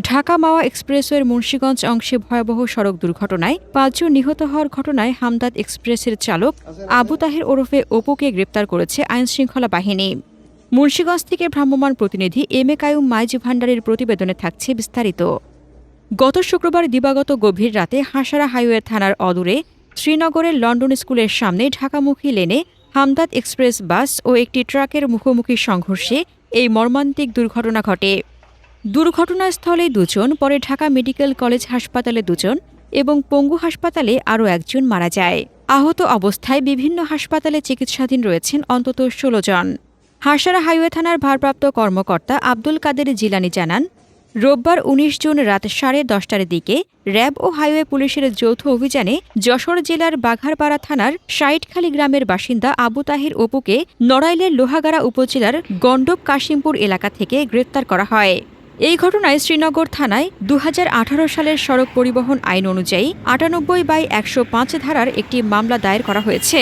ঢাকা মাওয়া এক্সপ্রেসওয়ের মুন্সীগঞ্জ অংশে ভয়াবহ সড়ক দুর্ঘটনায় পাঁচজন নিহত হওয়ার ঘটনায় হামদাদ এক্সপ্রেসের চালক আবু তাহের ওরফে অপুকে গ্রেপ্তার করেছে আইনশৃঙ্খলা বাহিনী। মুন্সীগঞ্জ থেকে ভ্রাম্যমাণ প্রতিনিধি এম এ কায়ুম মাইজি ভান্ডারের প্রতিবেদনে থাকছে বিস্তারিত। গত শুক্রবার দিবাগত গভীর রাতে হাসারা হাইওয়ে থানার অদূরে শ্রীনগরের লন্ডন স্কুলের সামনে ঢাকামুখী লেনে হামদাদ এক্সপ্রেস বাস ও একটি ট্রাকের মুখোমুখি সংঘর্ষে এই মর্মান্তিক দুর্ঘটনা ঘটে। দুর্ঘটনাস্থলে দুজন, পরে ঢাকা মেডিকেল কলেজ হাসপাতালে দুজন এবং পঙ্গু হাসপাতালে আরও একজন মারা যায়। আহত অবস্থায় বিভিন্ন হাসপাতালে চিকিৎসাধীন রয়েছেন অন্তত ষোলো জন। হাসারা হাইওয়ে থানার ভারপ্রাপ্ত কর্মকর্তা আব্দুল কাদের জিলানি জানান, রোববার ১৯ জুন রাত সাড়ে দশটার দিকে র্যাব ও হাইওয়ে পুলিশের যৌথ অভিযানে যশোর জেলার বাঘারপাড়া থানার সাইটখালী গ্রামের বাসিন্দা আবু তাহির অপুকে নড়াইলের লোহাগাড়া উপজেলার গণ্ডব কাশিমপুর এলাকা থেকে গ্রেপ্তার করা হয়। এই ঘটনায় শ্রীনগর থানায় দু হাজার আঠারো সালের সড়ক পরিবহন আইন অনুযায়ী আটানব্বই বাই একশো পাঁচ ধারার একটি মামলা দায়ের করা হয়েছে।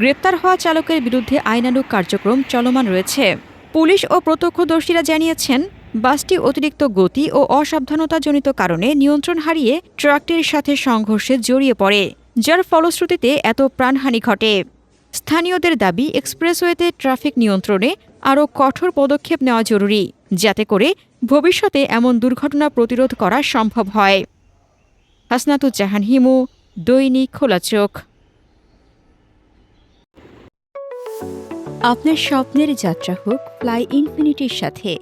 গ্রেপ্তার হওয়া চালকের বিরুদ্ধে আইনানুগ কার্যক্রম চলমান রয়েছে। পুলিশ ও প্রত্যক্ষদর্শীরা জানিয়েছেন, বাসটি অতিরিক্ত গতি ও অসাবধানতাজনিত কারণে নিয়ন্ত্রণ হারিয়ে ট্রাকটির সাথে সংঘর্ষে জড়িয়ে পড়ে, যার ফলশ্রুতিতে এত প্রাণহানি ঘটে। স্থানীয়দের দাবি, এক্সপ্রেসওয়েতে ট্রাফিক নিয়ন্ত্রণে আরও কঠোর পদক্ষেপ নেওয়া জরুরি, যাতে করে ভবিষ্যতে এমন দুর্ঘটনা প্রতিরোধ করা সম্ভব হয়। হাসনাতুজ্জাহান হিমু, দৈনিক খোলা চোখ। আপনার স্বপ্নের যাত্রা হোক ফ্লাই ইনফিনিটির সাথে।